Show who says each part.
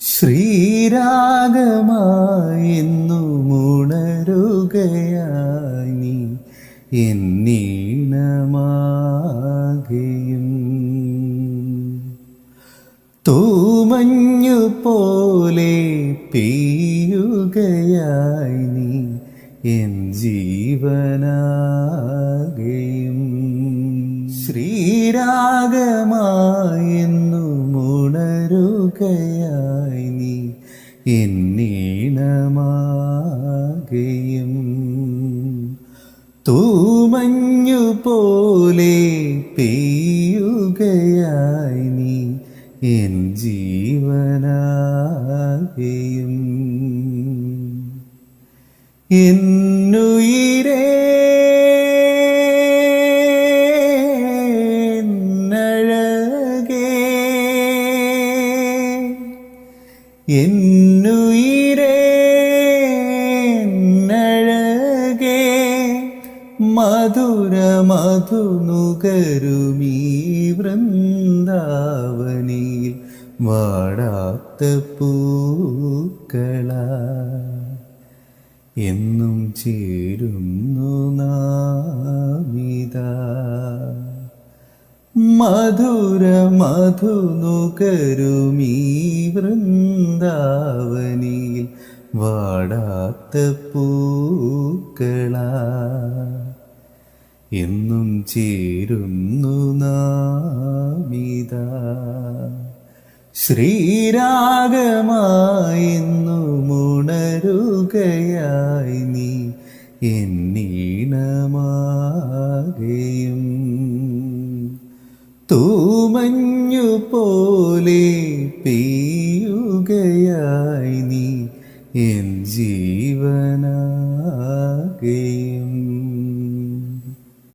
Speaker 1: ശ്രീരാഗമായെന്നു മുണരുകയായി നീ എന്നീണമാകയും തൂമഞ്ഞു പോലെ പെയ്യുകയായി നീ എൻ ജീവനാകയും. ശ്രീരാഗമായെന്നു മുണരുകയായി എന്നീണമാകയും തൂമഞ്ഞു പോലെ പെയ്യുകയായി നീ എൻ ജീവനാകയും. എന്നുയിരേ എന്നുയിരേ എന്നഴകേ മധുര മധു നുകരുമീ വൃന്ദാവനിയിൽ വാടാത്ത പൂക്കള. എന്നും ചേരുന്നു നാമിതാ. മധുര മധു നുകരുമീ വൃന്ദാവനിയിൽ വാടാത്ത പൂക്കള. എന്നും ചേരുന്നു നാമിത. ശ്രീരാഗമായെന്നു മുണരുകയായി നീ. എന്നീണമാകയും തൂമഞ്ഞു പോലെ പെയ്യുകയായി നീ. എൻ ജീവനാകയും